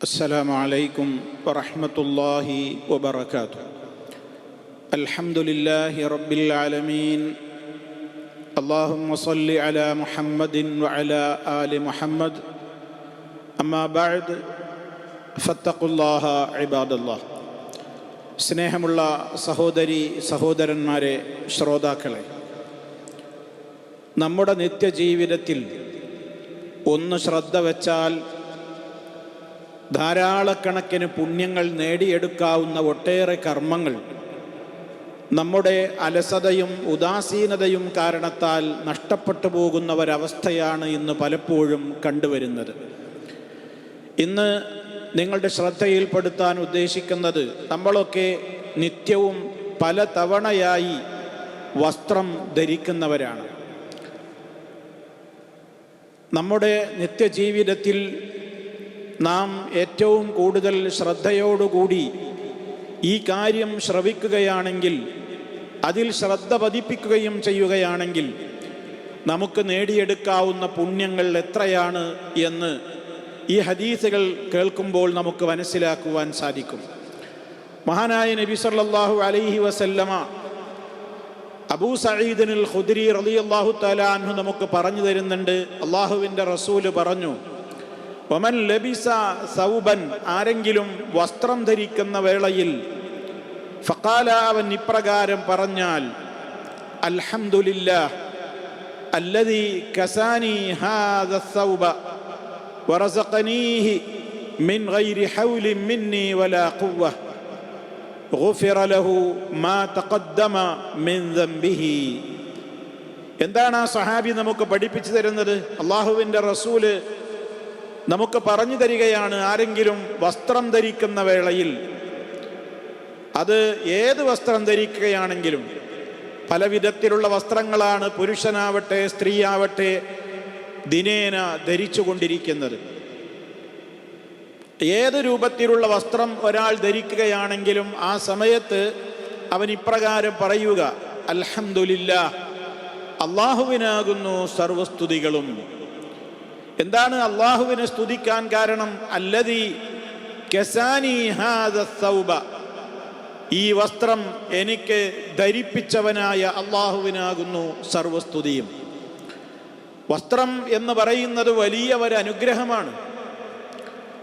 السلام عليكم ورحمة الله وبركاته الحمد لله رب العالمين اللهم صل على محمد وعلى آل محمد أما بعد فاتقوا الله عباد الله സ്നേഹമുള്ള സഹോദരി സഹോദരന്മാരെ ശ്രോതാക്കളെ നമ്മുടെ നിത്യജീവിതത്തിൽ ഒന്ന് ശ്രദ്ധ വച്ചാൽ ധാരാളക്കണക്കിന് പുണ്യങ്ങൾ നേടിയെടുക്കാവുന്ന ഒട്ടേറെ കർമ്മങ്ങൾ നമ്മുടെ അലസതയും ഉദാസീനതയും കാരണത്താൽ നഷ്ടപ്പെട്ടു പോകുന്ന ഒരവസ്ഥയാണ് ഇന്ന് പലപ്പോഴും കണ്ടുവരുന്നത്. ഇന്ന് നിങ്ങളുടെ ശ്രദ്ധയിൽപ്പെടുത്താൻ ഉദ്ദേശിക്കുന്നത് നമ്മളൊക്കെ നിത്യവും പല തവണയായി വസ്ത്രം ധരിക്കുന്നവരാണ്. നമ്മുടെ നിത്യജീവിതത്തിൽ നാം ഏറ്റവും കൂടുതൽ ശ്രദ്ധയോടുകൂടി ഈ കാര്യം ശ്രവിക്കുകയാണെങ്കിൽ അതിൽ ശ്രദ്ധ പതിപ്പിക്കുകയും ചെയ്യുകയാണെങ്കിൽ നമുക്ക് നേടിയെടുക്കാവുന്ന പുണ്യങ്ങൾ എത്രയാണ് എന്ന് ഈ ഹദീസുകൾ കേൾക്കുമ്പോൾ നമുക്ക് മനസ്സിലാക്കുവാൻ സാധിക്കും. മഹാനായ നബി സല്ലാഹു അലൈഹി വസല്ലമ അബൂ സഈദിനുൽ ഖുദ്രി റളിയല്ലാഹു തആല അൻഹു നമുക്ക് പറഞ്ഞു തരുന്നുണ്ട്. അള്ളാഹുവിന്റെ റസൂൽ പറഞ്ഞു ഒമൻ ലബിസ സൗബൻ ആരെങ്കിലും വസ്ത്രം ധരിക്കുന്ന വേളയിൽ ഫക്കാല അവൻ ഇപ്രകാരം പറഞ്ഞാൽ അൽഹംദുലില്ലാ അല്ലദീ കസാനി ഹാദ സൗബ വറസഖനീഹി മിൻ ഗൈരി ഹൗലിൻ മിന്നി വലാ ഖുവ്വ غفر له ما تقدم من ذنبه എന്താണ് ആ സഹാബി നമുക്ക് പഠിപ്പിച്ചു തരുന്നത് അള്ളാഹുവിൻ്റെ റസൂല് നമുക്ക് പറഞ്ഞു തരികയാണ് ആരെങ്കിലും വസ്ത്രം ധരിക്കുന്ന വേളയിൽ. അത് ഏത് വസ്ത്രം ധരിക്കുകയാണെങ്കിലും പല വിധത്തിലുള്ള വസ്ത്രങ്ങളാണ് പുരുഷനാവട്ടെ സ്ത്രീയാവട്ടെ ദിനേന ധരിച്ചു കൊണ്ടിരിക്കുന്നത്. ഏത് രൂപത്തിലുള്ള വസ്ത്രം ഒരാൾ ധരിക്കുകയാണെങ്കിലും ആ സമയത്ത് അവൻ ഇപ്രകാരം പറയുക അൽഹംദുലില്ല അള്ളാഹുവിനാകുന്നു സർവസ്തുതികളും. എന്താണ് അള്ളാഹുവിനെ സ്തുതിക്കാൻ കാരണം? അല്ലതി ഈ വസ്ത്രം എനിക്ക് ധരിപ്പിച്ചവനായ അള്ളാഹുവിനാകുന്നു സർവസ്തുതിയും. വസ്ത്രം എന്ന് പറയുന്നത് വലിയ ഒരു അനുഗ്രഹമാണ്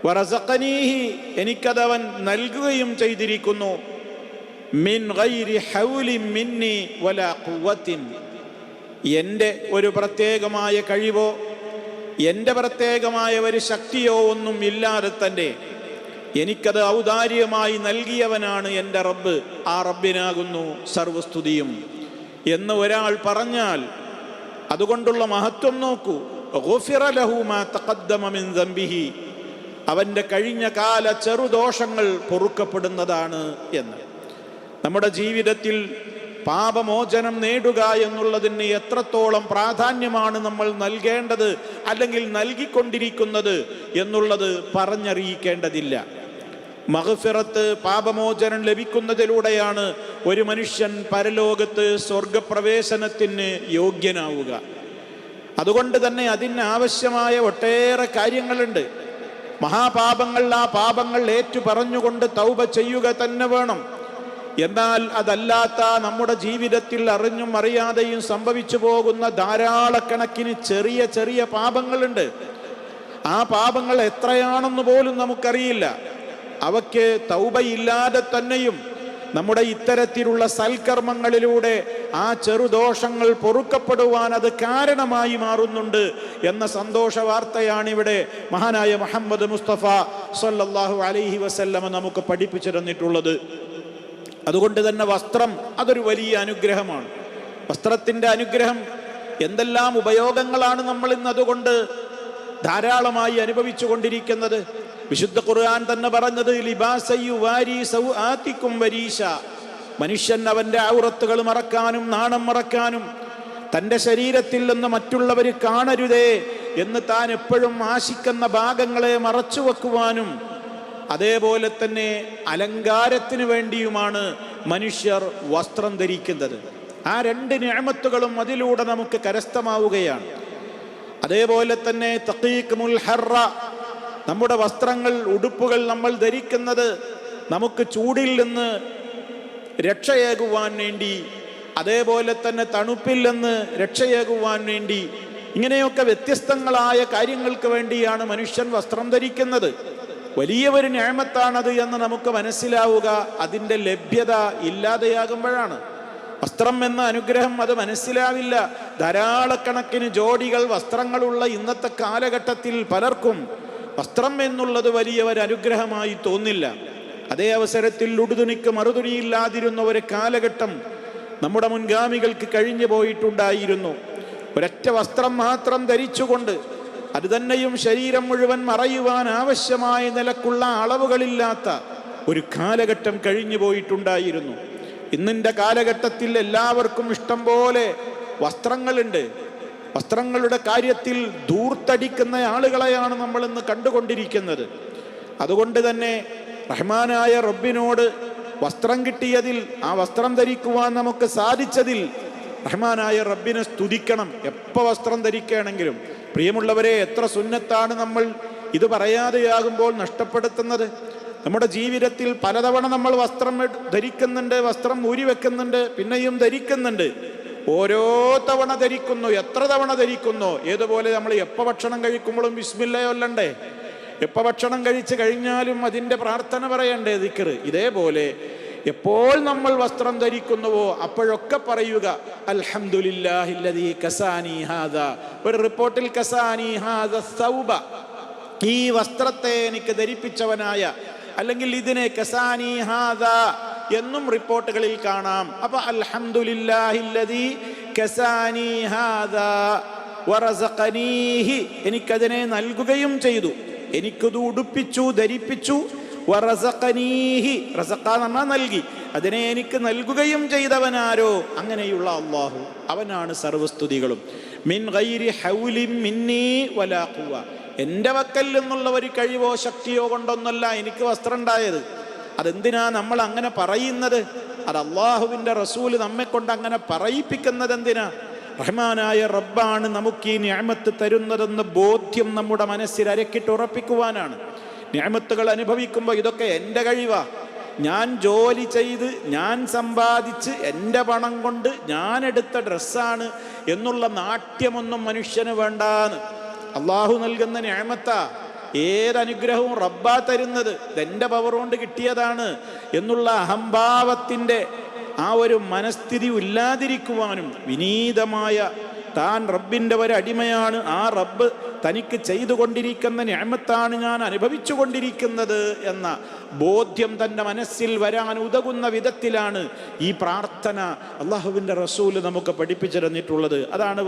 വറസഖനീഹി എനിക്കതവൻ നൽകുകയും ചെയ്തിരിക്കുന്നു. മിൻ ഗൈരി ഹൗലി മിന്നി വല ഖുവത്തിൻ. എന്റെ ഒരു പ്രത്യേകമായ കഴിവോ എന്റെ പ്രത്യേകമായ ഒരു ശക്തിയോ ഒന്നും ഇല്ലാതെ തന്നെ എനിക്കത് ഔദാര്യമായി നൽകിയവനാണ് എന്റെ റബ്ബ്. ആ റബ്ബിനാകുന്നു സർവസ്തുതിയും. എന്ന് ഒരാൾ പറഞ്ഞാൽ അതുകൊണ്ടുള്ള മഹത്വം നോക്കൂ. അവന്റെ കഴിഞ്ഞ കാല ചെറുദോഷങ്ങൾ പൊറുക്കപ്പെടുന്നതാണ് എന്ന്. നമ്മുടെ ജീവിതത്തിൽ പാപമോചനം നേടുക എന്നുള്ളതിന് എത്രത്തോളം പ്രാധാന്യമാണ് നമ്മൾ നൽകേണ്ടത് അല്ലെങ്കിൽ നൽകിക്കൊണ്ടിരിക്കുന്നത് എന്നുള്ളത് പറഞ്ഞറിയിക്കേണ്ടതില്ല. മഹഫിറത്ത് പാപമോചനം ലഭിക്കുന്നതിലൂടെയാണ് ഒരു മനുഷ്യൻ പരലോകത്ത് സ്വർഗപ്രവേശനത്തിന് യോഗ്യനാവുക. അതുകൊണ്ട് തന്നെ അതിന് ആവശ്യമായ ഒട്ടേറെ കാര്യങ്ങളുണ്ട്. മഹാപാപങ്ങൾ ആ പാപങ്ങൾ ഏറ്റു പറഞ്ഞുകൊണ്ട് തൗപ ചെയ്യുക തന്നെ വേണം. എന്നാൽ അതല്ലാത്ത നമ്മുടെ ജീവിതത്തിൽ അറിഞ്ഞും അറിയാതെയും സംഭവിച്ചു പോകുന്ന ധാരാളക്കണക്കിന് ചെറിയ ചെറിയ പാപങ്ങളുണ്ട്. ആ പാപങ്ങൾ എത്രയാണെന്ന് പോലും നമുക്കറിയില്ല. അവയ്ക്ക് തൗബയില്ലാതെ തന്നെയും നമ്മുടെ ഇത്തരത്തിലുള്ള സൽക്കർമ്മങ്ങളിലൂടെ ആ ചെറുദോഷങ്ങൾ പൊറുക്കപ്പെടുവാൻ അത് കാരണമായി മാറുന്നുണ്ട് എന്ന സന്തോഷ വാർത്തയാണിവിടെ മഹാനായ മുഹമ്മദ് മുസ്തഫ സല്ലാഹു അലൈഹി വസല്ലമ നമുക്ക് പഠിപ്പിച്ചു തന്നിട്ടുള്ളത്. അതുകൊണ്ട് തന്നെ വസ്ത്രം അതൊരു വലിയ അനുഗ്രഹമാണ്. വസ്ത്രത്തിന്റെ അനുഗ്രഹം എന്തെല്ലാം ഉപയോഗങ്ങളാണ് നമ്മൾ ഇന്ന് അതുകൊണ്ട് ധാരാളമായി അനുഭവിച്ചു കൊണ്ടിരിക്കുന്നത്. വിശുദ്ധ ഖുർആൻ തന്നെ പറഞ്ഞത് വരീശ. മനുഷ്യൻ അവന്റെ ഔറത്തുകൾ മറക്കാനും നാണം മറക്കാനും തന്റെ ശരീരത്തിൽ നിന്ന് മറ്റുള്ളവർ കാണരുതേ എന്ന് താൻ എപ്പോഴും ആശിക്കുന്ന ഭാഗങ്ങളെ മറച്ചു വെക്കുവാനും അതേപോലെ തന്നെ അലങ്കാരത്തിന് വേണ്ടിയുമാണ് മനുഷ്യർ വസ്ത്രം ധരിക്കുന്നത്. ആ രണ്ട് ഞാമത്തുകളും അതിലൂടെ നമുക്ക് കരസ്ഥമാവുകയാണ്. അതേപോലെ തന്നെ തഖീഖ് മുൽഹറ നമ്മുടെ വസ്ത്രങ്ങൾ ഉടുപ്പുകൾ നമ്മൾ ധരിക്കുന്നത് നമുക്ക് ചൂടിൽ നിന്ന് രക്ഷയേകുവാൻ വേണ്ടി അതേപോലെ തന്നെ തണുപ്പിൽ നിന്ന് രക്ഷയേകുവാൻ വേണ്ടി ഇങ്ങനെയൊക്കെ വ്യത്യസ്തങ്ങളായ കാര്യങ്ങൾക്ക് വേണ്ടിയാണ് മനുഷ്യൻ വസ്ത്രം ധരിക്കുന്നത്. വലിയ ഒരു ഞാമത്താണത് എന്ന് നമുക്ക് മനസ്സിലാവുക. അതിന്റെ ലഭ്യത ഇല്ലാതെയാകുമ്പോഴാണ്. വസ്ത്രം എന്ന അനുഗ്രഹം അത് മനസ്സിലാവില്ല. ധാരാളക്കണക്കിന് ജോഡികൾ വസ്ത്രങ്ങളുള്ള ഇന്നത്തെ കാലഘട്ടത്തിൽ പലർക്കും വസ്ത്രം എന്നുള്ളത് വലിയ ഒരു അനുഗ്രഹമായി തോന്നില്ല. അതേ അവസരത്തിൽ ഉടുതുണിക്ക് മറുതുണിയില്ലാതിരുന്ന ഒരു കാലഘട്ടം നമ്മുടെ മുൻഗാമികൾക്ക് കഴിഞ്ഞു പോയിട്ടുണ്ടായിരുന്നു. ഒരൊറ്റ വസ്ത്രം മാത്രം ധരിച്ചുകൊണ്ട് അത് തന്നെയും ശരീരം മുഴുവൻ മറയുവാൻ ആവശ്യമായ നിലക്കുള്ള അളവുകളില്ലാത്ത ഒരു കാലഘട്ടം കഴിഞ്ഞു പോയിട്ടുണ്ടായിരുന്നു. ഇന്നിന്റെ കാലഘട്ടത്തിൽ എല്ലാവർക്കും ഇഷ്ടം പോലെ വസ്ത്രങ്ങളുണ്ട്. വസ്ത്രങ്ങളുടെ കാര്യത്തിൽ ദൂർത്തടിക്കുന്ന ആളുകളെയാണ് നമ്മൾ ഇന്ന് കണ്ടുകൊണ്ടിരിക്കുന്നത്. അതുകൊണ്ട് തന്നെ റഹ്മാനായ റബ്ബിനോട് വസ്ത്രം കിട്ടിയതിൽ ആ വസ്ത്രം ധരിക്കുവാൻ നമുക്ക് സാധിച്ചതിൽ റഹ്മാനായ റബ്ബിനെ സ്തുതിക്കണം. എപ്പോൾ വസ്ത്രം ധരിക്കുകയാണെങ്കിലും പ്രിയമുള്ളവരെ എത്ര സുന്നത്താണ് നമ്മൾ ഇത് പറയാതെയാകുമ്പോൾ നഷ്ടപ്പെടുത്തുന്നത്? നമ്മുടെ ജീവിതത്തിൽ പലതവണ നമ്മൾ വസ്ത്രം ധരിക്കുന്നുണ്ട് വസ്ത്രം ഊരി വെക്കുന്നുണ്ട് പിന്നെയും ധരിക്കുന്നുണ്ട്. ഓരോ തവണ ധരിക്കുന്നു എത്ര തവണ ധരിക്കുന്നു? ഏതുപോലെ നമ്മൾ എപ്പോൾ ഭക്ഷണം കഴിക്കുമ്പോഴും വിസ്മില്ലയോ അല്ലണ്ടേ എപ്പോൾ ഭക്ഷണം കഴിച്ച് കഴിഞ്ഞാലും അതിന്റെ പ്രാർത്ഥന പറയണ്ടേ ദിക്കറ് ഇതേപോലെ എപ്പോൾ നമ്മൾ വസ്ത്രം ധരിക്കുന്നുവോ അപ്പോഴൊക്കെ പറയുക അൽഹംദുലില്ലാഹില്ലദീ കസാനി ഹാദ. ഒരു റിപ്പോർട്ടിൽ കസാനി ഹാദ സൗബ ഈ വസ്ത്രത്തെ എനിക്ക് ധരിപ്പിച്ചവനായ അല്ലെങ്കിൽ ഇതിനെ കസാനി ഹാദ എന്നും റിപ്പോർട്ടുകളിൽ കാണാം. അപ്പൊ അൽഹംദുലില്ലാഹില്ലദീ കസാനി ഹാദ വറസഖനീഹി എനിക്കതിനെ നൽകുകയും ചെയ്തു. എനിക്കത് ഉടുപ്പിച്ചു ധരിപ്പിച്ചു റസഖ നമ്മ നൽകി. അതിനെ എനിക്ക് നൽകുകയും ചെയ്തവനാരോ? അങ്ങനെയുള്ള അള്ളാഹു അവനാണ് സർവസ്തുതികളും. മിൻ ഗൈരി ഹൗലി മിന്നീ വലാ ഖുവ. എന്റെ വക്കൽ നിന്നുള്ള ഒരു കഴിവോ ശക്തിയോ കൊണ്ടൊന്നല്ല എനിക്ക് വസ്ത്രം ഉണ്ടായത് അതെന്തിനാ നമ്മൾ അങ്ങനെ പറയുന്നത്? അത് അള്ളാഹുവിന്റെ റസൂൽ നമ്മെ കൊണ്ട് അങ്ങനെ പറയിപ്പിക്കുന്നത് എന്തിനാ? റഹ്മാനായ റബ്ബാണ് നമുക്ക് ഈ ഞാമത്ത് തരുന്നതെന്ന് ബോധ്യം നമ്മുടെ മനസ്സിൽ അരക്കിട്ട് ഉറപ്പിക്കുവാനാണ്. ഞാമത്തുകൾ അനുഭവിക്കുമ്പോൾ ഇതൊക്കെ എന്റെ കഴിവാ. ഞാൻ ജോലി ചെയ്ത് ഞാൻ സമ്പാദിച്ച് എന്റെ പണം കൊണ്ട് ഞാൻ എടുത്ത ഡ്രസ്സാണ് എന്നുള്ള നാട്യമൊന്നും മനുഷ്യന് വേണ്ടാന്ന്. അള്ളാഹു നൽകുന്ന ഞാമത്താ ഏതനുഗ്രഹവും റബ്ബാ തരുന്നത്. ഇതെന്റെ പവർ കൊണ്ട് കിട്ടിയതാണ് എന്നുള്ള അഹംഭാവത്തിന്റെ ആ ഒരു മനസ്ഥിതി ഇല്ലാതിരിക്കുവാനും വിനീതമായ താൻ റബ്ബിന്റെ ഒരു അടിമയാണ്. ആ റബ്ബ് തനിക്ക് ചെയ്തുകൊണ്ടിരിക്കുന്ന ഞാമത്താണ് ഞാൻ അനുഭവിച്ചു കൊണ്ടിരിക്കുന്നത് എന്ന ബോധ്യം തന്റെ മനസ്സിൽ വരാൻ ഉതകുന്ന വിധത്തിലാണ് ഈ പ്രാർത്ഥന അള്ളാഹുവിന്റെ റസൂൽ നമുക്ക് പഠിപ്പിച്ചു തന്നിട്ടുള്ളത്. അതാണ്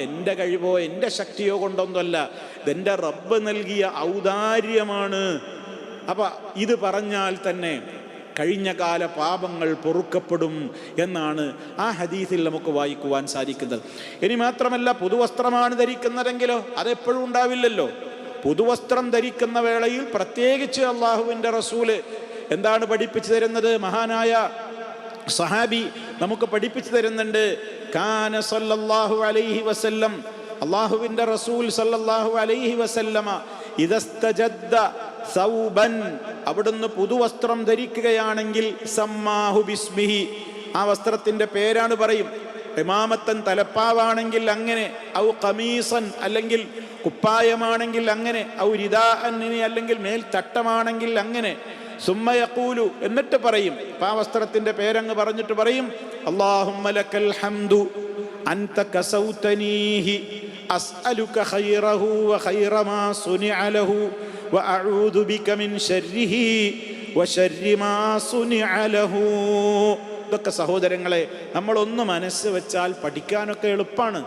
എന്റെ കഴിവോ എന്റെ ശക്തിയോ കൊണ്ടൊന്നുമല്ല. ഇതെന്റെ റബ്ബ് നൽകിയ ഔദാര്യമാണ്. അപ്പം ഇത് പറഞ്ഞാൽ തന്നെ കഴിഞ്ഞ കാല പാപങ്ങൾ പൊറുക്കപ്പെടും എന്നാണ് ആ ഹദീസിൽ നമുക്ക് വായിക്കുവാൻ സാധിക്കുന്നത്. ഇനി മാത്രമല്ല പുതുവസ്ത്രമാണ് ധരിക്കുന്നതെങ്കിലോ അതെപ്പോഴും ഉണ്ടാവില്ലല്ലോ. പുതുവസ്ത്രം ധരിക്കുന്ന വേളയിൽ പ്രത്യേകിച്ച് അള്ളാഹുവിന്റെ റസൂൽ എന്താണ് പഠിപ്പിച്ചു തരുന്നത്? മഹാനായ സഹാബി നമുക്ക് പഠിപ്പിച്ചു തരുന്നുണ്ട്. സല്ലല്ലാഹു അലൈഹി വസല്ലം. അള്ളാഹുവിന്റെ റസൂൽ സല്ലല്ലാഹു അലൈഹി വസല്ലമ. ഇതസ്തജദ്ദ സൗബൻ അവിടുന്ന് പുതുവസ്ത്രം ധരിക്കുകയാണെങ്കിൽ സമ്മാഹു ബിസ്മിഹി. ആ വസ്ത്രത്തിന്റെ പേരാണ് പറയും. ഇമാമത്തൻ തലപ്പാവാണെങ്കിൽ അങ്ങനെ ഔ കമീസൻ അല്ലെങ്കിൽ കുപ്പായമാണെങ്കിൽ അങ്ങനെ ഔ രിദാ അന്നിനി അല്ലെങ്കിൽ മേൽത്തട്ടമാണെങ്കിൽ അങ്ങനെ. സുമ്മയക്കൂലു എന്നിട്ട് പറയും. ആ വസ്ത്രത്തിന്റെ പേരങ്ങ് പറഞ്ഞിട്ട് പറയും അള്ളാഹുമ്മലക്കൽ ഹംദു അൻത കസൗതനീഹി അസ്അലുക ഖൈറഹു വഖൈറ മാ സുനിഅ ലഹു വഅഊദു بك من شره وشر ما صنع له. ഇതൊക്കെ സഹോദരങ്ങളെ നമ്മളൊന്ന് മനസ്സ് വെച്ചാൽ പഠിക്കാനൊക്കെ എളുപ്പമാണ്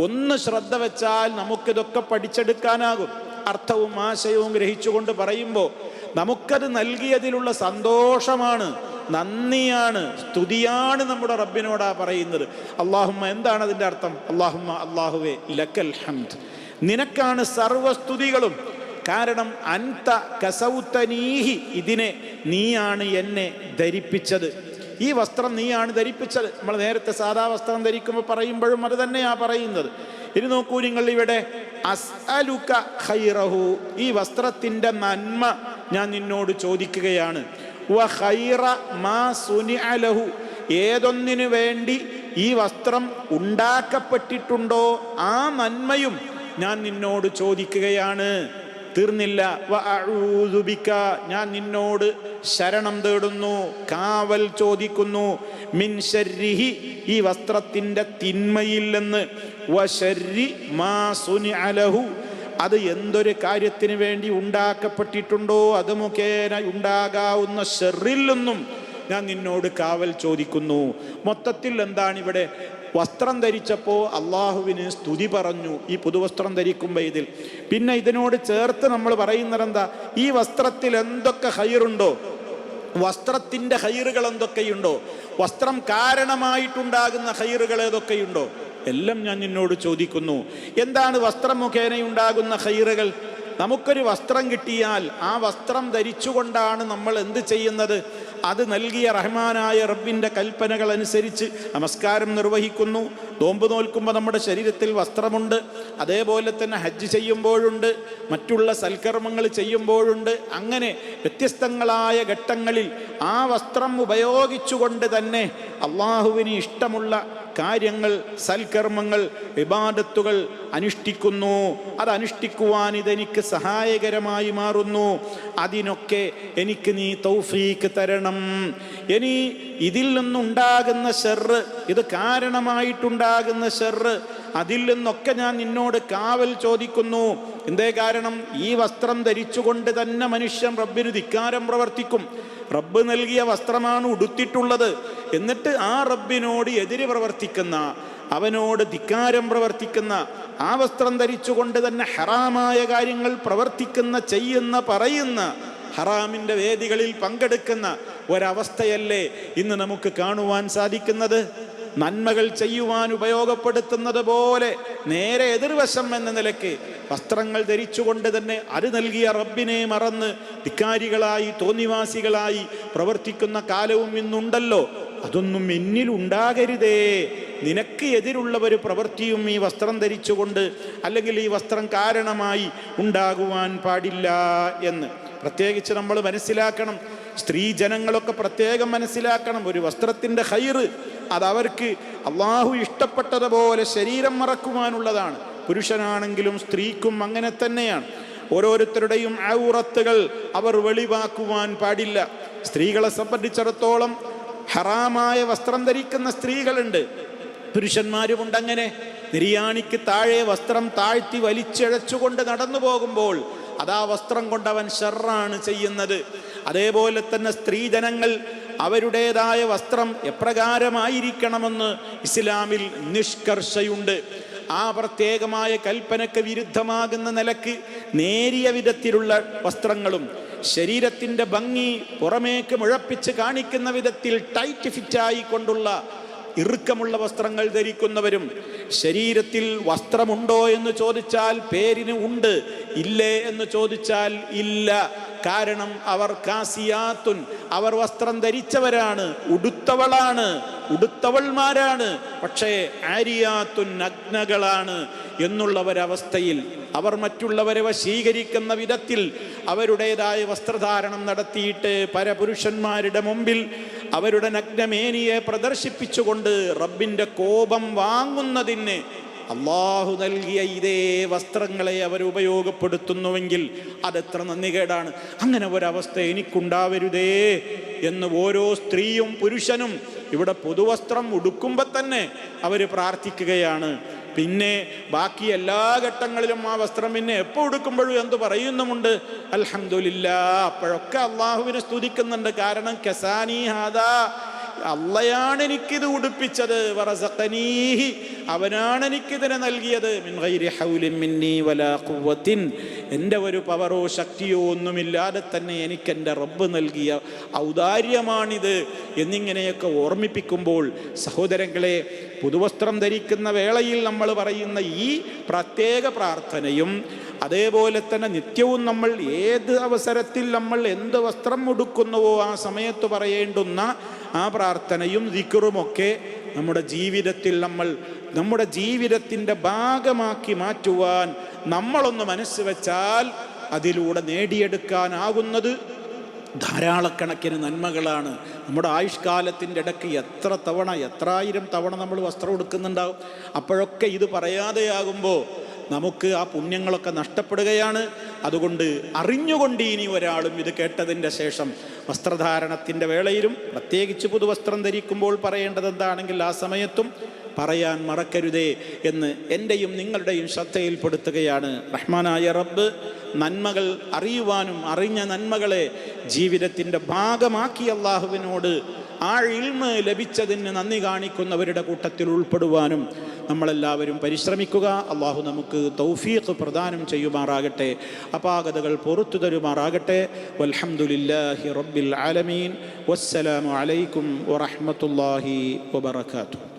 ഒന്ന് ശ്രദ്ധ വെച്ചാൽ നമുക്കിതൊക്കെ പഠിച്ചെടുക്കാനാകും. അർത്ഥവും ആശയവും ഗ്രഹിച്ചുകൊണ്ട് പറയുമ്പോൾ നമുക്കത് നൽകിയതിലുള്ള സന്തോഷമാണ് നന്ദിയാണ് സ്തുതിയാണ് നമ്മുടെ റബ്ബിനോടാ പറയുന്നത്. അള്ളാഹുമ്മ എന്താണ് അതിന്റെ അർത്ഥം? അള്ളാഹുമ്മ അള്ളാഹുവേ ലക്കൽ ഹംദ്. നിനക്കാണ് സർവസ്തുതികളും കാരണം അന്ത കസൗത്തനീഹി ഇതിനെ നീയാണ് എന്നെ ധരിപ്പിച്ചത്. ഈ വസ്ത്രം നീയാണ് ധരിപ്പിച്ചത്. നമ്മൾ നേരത്തെ സാധാ വസ്ത്രം ധരിക്കുമ്പോൾ പറയുമ്പോഴും അത് തന്നെയാ പറയുന്നത്. ഇനി നോക്കൂ നിങ്ങൾ ഇവിടെ ഖൈറഹു. ഈ വസ്ത്രത്തിന്റെ നന്മ ഞാൻ നിന്നോട് ചോദിക്കുകയാണ്. വ ഖൈറ മാ സുനിഅലഹു ഏതൊന്നിനു വേണ്ടി ഈ വസ്ത്രം ഉണ്ടാക്കപ്പെട്ടിട്ടുണ്ടോ ആ നന്മയും ഞാൻ നിന്നോട് ചോദിക്കുകയാണ്. തീർന്നില്ല. ഞാൻ നിന്നോട് ശരണം തേടുന്നു കാവൽ ചോദിക്കുന്നു. മിൻ ശർരിഹി ഈ വസ്ത്രത്തിന്റെ തിന്മയിൽ നിന്ന് വ മാ സുനിഅ അത് എന്തൊരു കാര്യത്തിന് വേണ്ടി ഉണ്ടാക്കപ്പെട്ടിട്ടുണ്ടോ? അത് മുഖേന ഉണ്ടാകാവുന്ന ഷെറിൽ നിന്നും ഞാൻ നിന്നോട് കാവൽ ചോദിക്കുന്നു. മൊത്തത്തിൽ എന്താണ് ഇവിടെ വസ്ത്രം ധരിച്ചപ്പോൾ അള്ളാഹുവിന് സ്തുതി പറഞ്ഞു. ഈ പുതുവസ്ത്രം ധരിക്കുമ്പോൾ ഇതിൽ. പിന്നെ ഇതിനോട് ചേർത്ത് നമ്മൾ പറയുന്നത് എന്താ? ഈ വസ്ത്രത്തിൽ എന്തൊക്കെ ഹൈറുണ്ടോ? വസ്ത്രത്തിന്റെ ഹൈറുകൾ എന്തൊക്കെയുണ്ടോ? വസ്ത്രം കാരണമായിട്ടുണ്ടാകുന്ന ഹൈറുകൾ ഏതൊക്കെയുണ്ടോ? എല്ലാം ഞാൻ നിന്നോട് ചോദിക്കുന്നു. എന്താണ് വസ്ത്രം മുഖേന ഉണ്ടാകുന്ന ഹൈറുകൾ? നമുക്കൊരു വസ്ത്രം കിട്ടിയാൽ ആ വസ്ത്രം ധരിച്ചുകൊണ്ടാണ് നമ്മൾ എന്ത് ചെയ്യുന്നത്? അത് നൽകിയ റഹ്മാനായ റബ്ബിന്റെ കൽപ്പനകൾ അനുസരിച്ച് നമസ്കാരം നിർവഹിക്കുന്നു. നോമ്പ് നോൽക്കുമ്പോൾ നമ്മുടെ ശരീരത്തിൽ വസ്ത്രമുണ്ട്. അതേപോലെ തന്നെ ഹജ്ജ് ചെയ്യുമ്പോഴുണ്ട്. മറ്റുള്ള സൽക്കർമ്മങ്ങൾ ചെയ്യുമ്പോഴുണ്ട്. അങ്ങനെ വ്യത്യസ്തങ്ങളായ ഘട്ടങ്ങളിൽ ആ വസ്ത്രം ഉപയോഗിച്ചുകൊണ്ട് തന്നെ അള്ളാഹുവിന് ഇഷ്ടമുള്ള കാര്യങ്ങൾ സൽക്കർമ്മങ്ങൾ വിവാദത്തുകൾ അനുഷ്ഠിക്കുന്നു. അത് അനുഷ്ഠിക്കുവാൻ ഇതെനിക്ക് സഹായകരമായി മാറുന്നു. അതിനൊക്കെ എനിക്ക് നീ തൗഫീക്ക് തരണം. ഇനി ഇതിൽ നിന്നുണ്ടാകുന്ന ഷെറ് ഇത് കാരണമായിട്ടുണ്ടാകുന്ന ഷെറ് അതിൽ നിന്നൊക്കെ ഞാൻ നിന്നോട് കാവൽ ചോദിക്കുന്നു. എന്തേ കാരണം? ഈ വസ്ത്രം ധരിച്ചുകൊണ്ട് തന്നെ മനുഷ്യൻ റബ്ബിന് ധിക്കാരം പ്രവർത്തിക്കും. റബ്ബ് നൽകിയ വസ്ത്രമാണ് ഉടുത്തിട്ടുള്ളത്. എന്നിട്ട് ആ റബ്ബിനോട് എതിര് പ്രവർത്തിക്കുന്ന അവനോട് ധിക്കാരം പ്രവർത്തിക്കുന്ന ആ വസ്ത്രം ധരിച്ചുകൊണ്ട് തന്നെ ഹറാമായ കാര്യങ്ങൾ പ്രവർത്തിക്കുന്ന ചെയ്യുന്ന പറയുന്ന ഹറാമിന്റെ വേദികളിൽ പങ്കെടുക്കുന്ന ഒരവസ്ഥയല്ലേ ഇന്ന് നമുക്ക് കാണുവാൻ സാധിക്കുന്നത്? നന്മകൾ ചെയ്യുവാൻ ഉപയോഗപ്പെടുത്തുന്നത് പോലെ നേരെ എതിർവശം എന്ന നിലയ്ക്ക് വസ്ത്രങ്ങൾ ധരിച്ചുകൊണ്ട് തന്നെ അത് നൽകിയ റബ്ബിനെ മറന്ന് ധിക്കാരികളായി തോന്നിവാസികളായി പ്രവർത്തിക്കുന്ന കാലവും ഇന്നുണ്ടല്ലോ. അതൊന്നും എന്നിൽ ഉണ്ടാകരുതേ. നിനക്ക് എതിരുള്ള ഒരു പ്രവൃത്തിയും ഈ വസ്ത്രം ധരിച്ചുകൊണ്ട് അല്ലെങ്കിൽ ഈ വസ്ത്രം കാരണമായി ഉണ്ടാകുവാൻ പാടില്ല എന്ന്. പ്രത്യേകിച്ച് നമ്മൾ മനസ്സിലാക്കണം. സ്ത്രീ ജനങ്ങളൊക്കെ പ്രത്യേകം മനസ്സിലാക്കണം. ഒരു വസ്ത്രത്തിന്റെ ഹൈറ് അത് അവർക്ക് അള്ളാഹു ഇഷ്ടപ്പെട്ടതുപോലെ ശരീരം മറക്കുവാനുള്ളതാണ്. പുരുഷനാണെങ്കിലും സ്ത്രീക്കും അങ്ങനെ തന്നെയാണ്. ഓരോരുത്തരുടെയും ഔറത്തുകൾ അവർ വെളിവാക്കുവാൻ പാടില്ല. സ്ത്രീകളെ സംബന്ധിച്ചിടത്തോളം ഹറാമായ വസ്ത്രം ധരിക്കുന്ന സ്ത്രീകളുണ്ട്. പുരുഷന്മാരുമുണ്ട് അങ്ങനെ നിര്യാണിക്ക് താഴെ വസ്ത്രം താഴ്ത്തി വലിച്ചിഴച്ചുകൊണ്ട് നടന്നു പോകുമ്പോൾ അതാ വസ്ത്രം കൊണ്ടവൻ ഷെറാണ് ചെയ്യുന്നത്. അതേപോലെ തന്നെ സ്ത്രീജനങ്ങൾ അവരുടേതായ വസ്ത്രം എപ്രകാരമായിരിക്കണമെന്ന് ഇസ്ലാമിൽ നിഷ്കർഷയുണ്ട്. ആ പ്രത്യേകമായ കൽപ്പനക്ക് വിരുദ്ധമാകുന്ന നിലയ്ക്ക് നേരിയ വിധത്തിലുള്ള വസ്ത്രങ്ങളും ശരീരത്തിന്റെ ഭംഗി പുറമേക്ക് മുഴപ്പിച്ച് കാണിക്കുന്ന വിധത്തിൽ ടൈറ്റ് ഫിറ്റായി കൊണ്ടുള്ള ഇറുക്കമുള്ള വസ്ത്രങ്ങൾ ധരിക്കുന്നവരും ശരീരത്തിൽ വസ്ത്രമുണ്ടോ എന്ന് ചോദിച്ചാൽ പേരിന് ഉണ്ട് ഇല്ലേ എന്ന് ചോദിച്ചാൽ ഇല്ല. കാരണം അവർ കാസിയാത്തുൻ അവർ വസ്ത്രം ധരിച്ചവരാണ് ഉടുത്തവളാണ് ഉടുത്തവൾമാരാണ് പക്ഷേ ആരിയാത്തുൻ നഗ്നകളാണ് എന്നുള്ള ഒരവസ്ഥയിൽ അവർ മറ്റുള്ളവരെ വശീകരിക്കുന്ന വിധത്തിൽ അവരുടേതായ വസ്ത്രധാരണം നടത്തിയിട്ട് പരപുരുഷന്മാരുടെ മുമ്പിൽ അവരുടെ നഗ്നമേനിയെ പ്രദർശിപ്പിച്ചുകൊണ്ട് റബ്ബിന്റെ കോപം വാങ്ങുന്നതിന് അള്ളാഹു നൽകിയ ഇതേ വസ്ത്രങ്ങളെ അവർ ഉപയോഗപ്പെടുത്തുന്നുവെങ്കിൽ അതെത്ര നന്ദികേടാണ്. അങ്ങനെ ഒരവസ്ഥ എനിക്കുണ്ടാവരുതേ എന്ന് ഓരോ സ്ത്രീയും പുരുഷനും ഇവിടെ പുതുവസ്ത്രം ഉടുക്കുമ്പോൾ തന്നെ അവർ പ്രാർത്ഥിക്കുകയാണ്. പിന്നെ ബാക്കി എല്ലാ ഘട്ടങ്ങളിലും ആ വസ്ത്രം പിന്നെ എപ്പോൾ ഉടുക്കുമ്പോഴും എന്ത് പറയുന്നുമുണ്ട്? അലഹമില്ല അപ്പോഴൊക്കെ അള്ളാഹുവിനെ സ്തുതിക്കുന്നുണ്ട്. കാരണം കസാനി ഹാദാ അള്ളയാണ് എനിക്കിത് ഉടുപ്പിച്ചത്. വറസഖനീഹി. അവനാണ് എനിക്കിതിനെ നൽകിയത്. മിൻ ഗൈരി മിന്നി വലാ എന്റെ ഒരു പവറോ ശക്തിയോ ഒന്നുമില്ലാതെ തന്നെ എനിക്ക് എന്റെ റബ്ബ് നൽകിയ ഔദാര്യമാണിത് എന്നിങ്ങനെയൊക്കെ ഓർമ്മിപ്പിക്കുമ്പോൾ സഹോദരങ്ങളെ പുതുവസ്ത്രം ധരിക്കുന്ന വേളയിൽ നമ്മൾ പറയുന്ന ഈ പ്രത്യേക പ്രാർത്ഥനയും അതേപോലെ തന്നെ നിത്യവും നമ്മൾ ഏത് അവസരത്തിൽ നമ്മൾ എന്ത് വസ്ത്രം ഉടുക്കുന്നുവോ ആ സമയത്ത് പറയേണ്ടുന്ന ആ പ്രാർത്ഥനയും ദിക്കറുമൊക്കെ നമ്മുടെ ജീവിതത്തിൽ നമ്മൾ നമ്മുടെ ജീവിതത്തിന്റെ ഭാഗമാക്കി മാറ്റുവാൻ നമ്മളൊന്ന് മനസ്സ് വെച്ചാൽ അതിലൂടെ നേടിയെടുക്കാനാകുന്നത് ധാരാളക്കണക്കിന് നന്മകളാണ്. നമ്മുടെ ആയുഷ്കാലത്തിന്റെ ഇടയ്ക്ക് എത്ര തവണ എത്രായിരം തവണ നമ്മൾ വസ്ത്രം എടുക്കുന്നുണ്ടാവും അപ്പോഴൊക്കെ ഇത് പറയാതെയാകുമ്പോൾ നമുക്ക് ആ പുണ്യങ്ങളൊക്കെ നഷ്ടപ്പെടുകയാണ്. അതുകൊണ്ട് അറിഞ്ഞുകൊണ്ട് ഇനി ഒരാളും ഇത് കേട്ടതിന്റെ ശേഷം വസ്ത്രധാരണത്തിന്റെ വേളയിലും പ്രത്യേകിച്ച് പുതുവസ്ത്രം ധരിക്കുമ്പോൾ പറയേണ്ടത് എന്താണെങ്കിൽ ആ സമയത്തും പറയാൻ മറക്കരുതേ എന്ന് എന്റെയും നിങ്ങളുടെയും ശ്രദ്ധയിൽപ്പെടുത്തുകയാണ്. റഹ്മാനായ റബ്ബ് നന്മകൾ അറിയുവാനും അറിഞ്ഞ നന്മകളെ ജീവിതത്തിന്റെ ഭാഗമാക്കി അള്ളാഹുവിനോട് ആ ഇൽമ ലഭിച്ചതിന് നന്ദി കാണിക്കുന്നവരുടെ കൂട്ടത്തിൽ ഉൾപ്പെടുവാനും നമ്മളെല്ലാവരും പരിശ്രമിക്കുക. അള്ളാഹു നമുക്ക് തൗഫീഖ് പ്രദാനം ചെയ്യുമാറാകട്ടെ. അപാകതകൾ പൊറത്തു തരുമാറാകട്ടെ. വൽഹംദുലില്ലാഹി റബ്ബിൽ ആലമീൻ. വസ്സലാമു അലൈക്കും വറഹ്മത്തുള്ളാഹി വബറകാതുഹു.